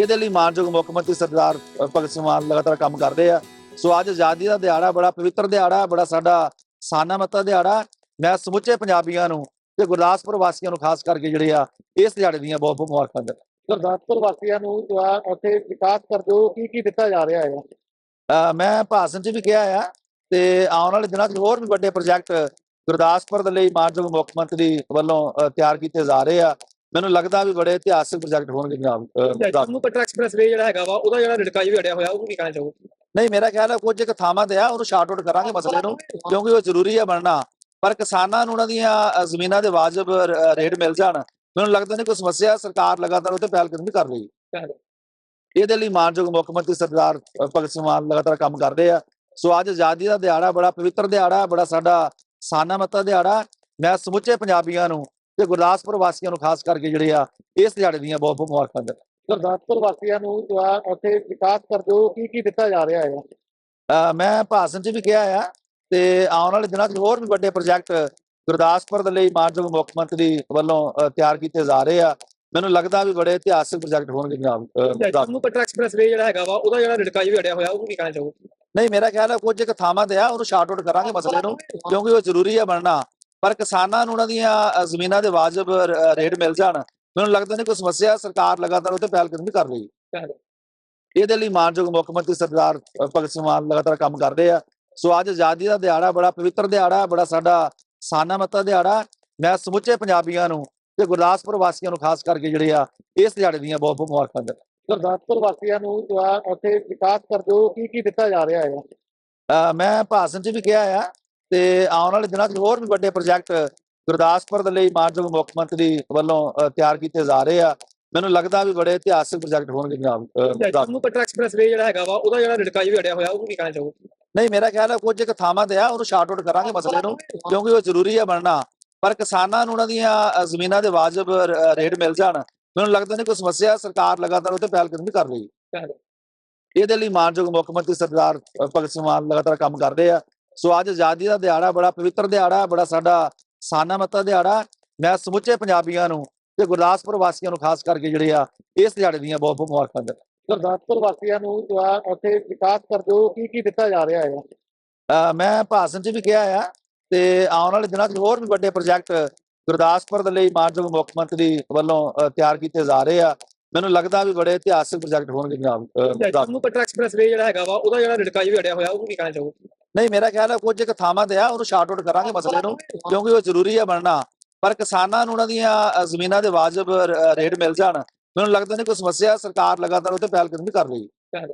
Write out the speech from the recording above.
ਇਹਦੇ ਲਈ ਮਾਨਯੋਗ ਮੁੱਖ ਮੰਤਰੀ ਸਰਦਾਰ ਭਗਤ ਸਿੰਘ ਮਾਨ ਲਗਾਤਾਰ ਕੰਮ ਕਰਦੇ ਆ। ਸੋ ਅੱਜ ਆਜ਼ਾਦੀ ਦਾ ਦਿਹਾੜਾ ਬੜਾ ਪਵਿੱਤਰ ਦਿਹਾੜਾ ਬੜਾ ਸਾਡਾ ਸਾਨਾਮਤਾ ਦਿਹਾੜਾ। ਮੈਂ ਸਮੁੱਚੇ ਪੰਜਾਬੀਆਂ ਨੂੰ ਤੇ ਗੁਰਦਾਸਪੁਰ ਵਾਸੀਆਂ ਨੂੰ ਖਾਸ ਕਰਕੇ ਜਿਹੜੇ ਆ ਇਸ ਦਿਹਾੜੇ ਦੀਆਂ ਬਹੁਤ ਬਹੁਤ ਮੁਬਾਰਕਾਂ ਦਿੰਦਾ। ਗੁਰਦਾਸਪੁਰ ਵਾਸੀਆਂ ਨੂੰ ਉੱਥੇ ਵਿਕਾਸ ਕਰ ਦਿਓ ਕੀ ਕੀ ਦਿੱਤਾ ਜਾ ਰਿਹਾ ਹੈ ਮੈਂ ਭਾਸ਼ਣ 'ਚ ਵੀ ਕਿਹਾ ਆ ਤੇ ਆਉਣ ਵਾਲੇ ਦਿਨਾਂ 'ਚ ਹੋਰ ਵੀ ਵੱਡੇ ਪ੍ਰੋਜੈਕਟ ਗੁਰਦਾਸਪੁਰ ਦੇ ਲਈ ਮਾਨਯੋਗ ਮੁੱਖ ਮੰਤਰੀ ਵੱਲੋਂ ਤਿਆਰ ਕੀਤੇ ਜਾ ਰਹੇ ਆ। ਮੈਨੂੰ ਲੱਗਦਾ ਵੀ ਬੜੇ ਇਤਿਹਾਸਕ ਪ੍ਰੋਜੈਕਟ ਹੋਣਗੇ ਪੰਜਾਬ। ਜੰਮੂ ਕਟਰਾ ਐਕਸਪ੍ਰੈਸ ਵੇ ਜਿਹੜਾ ਹੈਗਾ ਵਾ ਉਹਦਾ ਜਿਹੜਾ ਰਿੜਕਾ ਵੀ ਅੜਿਆ ਹੋਇਆ ਉਹ ਕੀ ਕਹਿਣਾ ਚਾਹੋਗੇ? ਨਹੀਂ ਮੇਰਾ ਖਿਆਲ ਹੈ ਕੁਝ ਇੱਕ ਥਾਵਾਂ ਤੇ ਆ ਉਹਨੂੰ ਸ਼ਾਰਟ ਆਊਟ ਕਰਾਂਗੇ ਮਸਲੇ ਨੂੰ ਕਿਉਂਕਿ ਉਹ ਜ਼ਰੂਰੀ ਹੈ ਬਣਨਾ। ਪਰ ਕਿਸਾਨਾਂ ਨੂੰ ਉਹਨਾਂ ਦੀਆਂ ਜ਼ਮੀਨਾਂ ਦੇ ਵਾਜਬ ਰੇਟ ਮਿਲ ਜਾਣ ਮੈਨੂੰ ਲੱਗਦਾ ਨਹੀਂ ਕੋਈ ਸਮੱਸਿਆ ਸਰਕਾਰ ਲਗਾਤਾਰ ਉਹਤੇ ਪਹਿਲ ਕਦਮੀ ਕਰ ਰਹੀ ਹੈ। ਇਹਦੇ ਲਈ ਮਾਨਯੋਗ ਮੁੱਖ ਮੰਤਰੀ ਸਰਦਾਰ ਭਗਤ ਸਿੰਘ ਮਾਨ ਲਗਾਤਾਰ ਕੰਮ ਕਰਦੇ ਆ। ਸੋ ਅੱਜ ਆਜ਼ਾਦੀ ਦਾ ਦਿਹਾੜਾ ਬੜਾ ਪਵਿੱਤਰ ਦਿਹਾੜਾ ਬੜਾ ਸਾਡਾ ਸਾਨਾਮਤਾ ਦਿਹਾੜਾ। ਮੈਂ ਸਮੁੱਚੇ ਪੰਜਾਬੀਆਂ ਨੂੰ ਤੇ ਗੁਰਦਾਸਪੁਰ ਵਾਸੀਆਂ ਨੂੰ ਖਾਸ ਕਰਕੇ ਜਿਹੜੇ ਆ ਇਸ ਦਿਹਾੜੇ ਦੀਆਂ ਬਹੁਤ ਬਹੁਤ ਮੁਬਾਰਕਾਂ ਦਿੰਦਾ। ਗੁਰਦਾਸਪੁਰ ਵਾਸੀਆਂ ਨੂੰ ਜੋ ਆ ਉੱਥੇ ਵਿਕਾਸ ਕਰ ਦਿਓ ਕੀ ਕੀ ਦਿੱਤਾ ਜਾ ਰਿਹਾ ਹੈ? ਮੈਂ ਭਾਸ਼ਣ 'ਚ ਵੀ ਕਿਹਾ ਆ ਤੇ ਆਉਣ ਵਾਲੇ ਦਿਨਾਂ 'ਚ ਹੋਰ ਵੀ ਵੱਡੇ ਪ੍ਰੋਜੈਕਟ ਗੁਰਦਾਸਪੁਰ ਦੇ ਲਈ ਮਾਨਯੋਗ ਮੁੱਖ ਮੰਤਰੀ ਵੱਲੋਂ ਤਿਆਰ ਕੀਤੇ ਜਾ ਰਹੇ ਆ। ਮੈਨੂੰ ਲੱਗਦਾ ਵੀ ਬੜੇ ਇਤਿਹਾਸਕ ਪ੍ਰੋਜੈਕਟ ਹੋਣਗੇ ਗੁਰਦਾਸਪੁਰ। ਜੰਮੂ ਕਟਰਾ ਐਕਸਪ੍ਰੈਸ ਵੇ ਜਿਹੜਾ ਹੈਗਾ ਵਾ ਉਹਦਾ ਜਿਹੜਾ ਰਿੜਕਾ ਵੀ ਅੜਿਆ ਹੋਇਆ ਉਹ ਕੀ ਕਹਿਣਾ ਚਾਹੋਗੇ? ਨਹੀਂ ਮੇਰਾ ਖਿਆਲ ਹੈ ਕੁਝ ਇੱਕ ਥਾਵਾਂ ਤੇ ਆ ਉਹਨੂੰ ਸ਼ਾਰਟ ਆਊਟ ਕਰਾਂਗੇ ਮਸਲੇ ਨੂੰ ਕਿਉਂਕਿ ਉਹ ਜ਼ਰੂਰੀ ਹੈ ਬਣਨਾ। ਪਰ ਕਿਸਾਨਾਂ ਨੂੰ ਉਹਨਾਂ ਦੀਆਂ ਜ਼ਮੀਨਾਂ ਦੇ ਵਾਜਬ ਰੇਟ ਮਿਲ ਜਾਣ ਮੈਨੂੰ ਲੱਗਦਾ ਨਹੀਂ ਕੋਈ ਸਮੱਸਿਆ ਸਰਕਾਰ ਲਗਾਤਾਰ ਉਹਤੇ ਪਹਿਲ ਕਦਮੀ ਕਰ ਰਹੀ ਹੈ। ਇਹਦੇ ਲਈ ਮਾਨਯੋਗ ਮੁੱਖ ਮੰਤਰੀ ਸਰਦਾਰ ਭਗਤ ਸਿੰਘ ਮਾਨ ਲਗਾਤਾਰ ਕੰਮ ਕਰਦੇ ਆ। ਸੋ ਅੱਜ ਆਜ਼ਾਦੀ ਦਾ ਦਿਹਾੜਾ ਬੜਾ ਪਵਿੱਤਰ ਦਿਹਾੜਾ ਬੜਾ ਸਾਡਾ ਸਾਨਾਮਤਾ ਦਿਹਾੜਾ। ਮੈਂ ਸਮੁੱਚੇ ਪੰਜਾਬੀਆਂ ਨੂੰ ਤੇ ਗੁਰਦਾਸਪੁਰ ਵਾਸੀਆਂ ਨੂੰ ਖਾਸ ਕਰਕੇ ਜਿਹੜੇ ਆ ਇਸ ਦਿਹਾੜੇ ਦੀਆਂ ਬਹੁਤ ਬਹੁਤ ਮੁਬਾਰਕਾਂ ਦਿੰਦਾ। ਗੁਰਦਾਸਪੁਰ ਵਾਸੀਆਂ ਨੂੰ ਜੋ ਉੱਥੇ ਵਿਕਾਸ ਕਰ ਦਿਓ ਕੀ ਕੀ ਦਿੱਤਾ ਜਾ ਰਿਹਾ ਹੈ ਮੈਂ ਭਾਸ਼ਣ 'ਚ ਵੀ ਕਿਹਾ ਆ ਤੇ ਆਉਣ ਵਾਲੇ ਦਿਨਾਂ 'ਚ ਹੋਰ ਵੀ ਵੱਡੇ ਪ੍ਰੋਜੈਕਟ ਗੁਰਦਾਸਪੁਰ ਦੇ ਲਈ ਮਾਨਯੋਗ ਮੁੱਖ ਮੰਤਰੀ ਵੱਲੋਂ ਤਿਆਰ ਕੀਤੇ ਜਾ ਰਹੇ ਆ। ਮੈਨੂੰ ਲੱਗਦਾ ਵੀ ਬੜੇ ਇਤਿਹਾਸਕ ਪ੍ਰੋਜੈਕਟ ਹੋਣਗੇ ਗੁਰਦਾਸਪੁਰ। ਜੰਮੂ ਕਟਰਾ ਐਕਸਪ੍ਰੈਸ ਵੇ ਜਿਹੜਾ ਹੈਗਾ ਵਾ ਉਹਦਾ ਜਿਹੜਾ ਰਿੜਕਾ ਵੀ ਅੜਿਆ ਹੋਇਆ ਉਹ ਕੀ ਕਹਿਣਾ ਚਾਹੋਗੇ? ਨਹੀਂ ਮੇਰਾ ਖਿਆਲ ਹੈ ਕੁਝ ਇੱਕ ਥਾਵਾਂ ਤੇ ਆ ਉਹਨੂੰ ਸ਼ਾਰਟ ਆਊਟ ਕਰਾਂਗੇ ਮਸਲੇ ਨੂੰ ਕਿਉਂਕਿ ਉਹ ਜ਼ਰੂਰੀ ਹੈ ਬਣਨਾ। ਪਰ ਕਿਸਾਨਾਂ ਨੂੰ ਉਹਨਾਂ ਦੀਆਂ ਜ਼ਮੀਨਾਂ ਦੇ ਵਾਜਬ ਰੇਟ ਮਿਲ ਜਾਣ ਮੈਨੂੰ ਲੱਗਦਾ ਨਹੀਂ ਕੋਈ ਸਮੱਸਿਆ ਸਰਕਾਰ ਲਗਾਤਾਰ ਉਹਤੇ ਪਹਿਲ ਕਦਮੀ ਕਰ ਰਹੀ। ਹੈ ਇਹਦੇ ਲਈ ਮਾਨਯੋਗ ਮੁੱਖ ਮੰਤਰੀ ਸਰਦਾਰ ਭਗਤ ਸਿੰਘ ਮਾਨ ਲਗਾਤਾਰ ਕੰਮ ਕਰਦੇ ਆ। ਸੋ ਅੱਜ ਆਜ਼ਾਦੀ ਦਾ ਦਿਹਾੜਾ ਬੜਾ ਪਵਿੱਤਰ ਦਿਹਾੜਾ ਬੜਾ ਸਾਡਾ ਸਾਨਾਮਤਾ ਦਿਹਾੜਾ। ਮੈਂ ਸਮੁੱਚੇ ਪੰਜਾਬੀਆਂ ਨੂੰ ਤੇ ਗੁਰਦਾਸਪੁਰ ਵਾਸੀਆਂ ਨੂੰ ਖਾਸ ਕਰਕੇ ਜਿਹੜੇ ਆ ਇਸ ਦਿਹਾੜੇ ਦੀਆਂ ਬਹੁਤ ਬਹੁਤ ਮੁਬਾਰਕਾਂ ਦਿੰਦਾ। ਗੁਰਦਾਸਪੁਰ ਵਾਸੀਆਂ ਨੂੰ ਉੱਥੇ ਵਿਕਾਸ ਕਰ ਦਿਓ ਕੀ ਕੀ ਦਿੱਤਾ ਜਾ ਰਿਹਾ ਹੈ ਮੈਂ ਭਾਸ਼ਣ 'ਚ ਵੀ ਕਿਹਾ ਆ ਤੇ ਆਉਣ ਵਾਲੇ ਦਿਨਾਂ 'ਚ ਹੋਰ ਵੀ ਵੱਡੇ ਪ੍ਰੋਜੈਕਟ ਗੁਰਦਾਸਪੁਰ ਦੇ ਲਈ ਮਾਨਯੋਗ ਮੁੱਖ ਮੰਤਰੀ ਵੱਲੋਂ ਤਿਆਰ ਕੀਤੇ ਜਾ ਰਹੇ ਆ। ਮੈਨੂੰ ਲੱਗਦਾ ਵੀ ਬੜੇ ਇਤਿਹਾਸਕ ਪ੍ਰੋਜੈਕਟ ਹੋਣਗੇ। ਜੰਮੂ ਕਟਰਾ ਐਕਸਪ੍ਰੈਸ ਵੇ ਜਿਹੜਾ ਹੈਗਾ ਵਾ ਉਹਦਾ ਜਿਹੜਾ ਰਿੜਕਾ ਵੀ ਅੜਿਆ ਹੋਇਆ ਉਹ ਕੀ ਕਹਿਣਾ ਚਾਹੋਗੇ? ਨਹੀਂ, ਮੇਰਾ ਖਿਆਲ ਹੈ ਕੁਝ ਇੱਕ ਥਾਵਾਂ ਤੇ ਆ, ਉਹਨੂੰ ਸ਼ਾਰਟ ਆਊਟ ਕਰਾਂਗੇ ਮਸਲੇ ਨੂੰ, ਕਿਉਂਕਿ ਉਹ ਜ਼ਰੂਰੀ ਹੈ ਬਣਨਾ। ਪਰ ਕਿਸਾਨਾਂ ਨੂੰ ਉਹਨਾਂ ਦੀਆਂ ਜ਼ਮੀਨਾਂ ਦੇ ਵਾਜਬ ਰੇਟ ਮਿਲ ਜਾਣ, ਮੈਨੂੰ ਲੱਗਦਾ ਨਹੀਂ ਕੋਈ ਸਮੱਸਿਆ ਸਰਕਾਰ ਲਗਾਤਾਰ ਉਹਤੇ ਪਹਿਲ ਕਦਮੀ ਕਰ ਰਹੀ ਹੈ।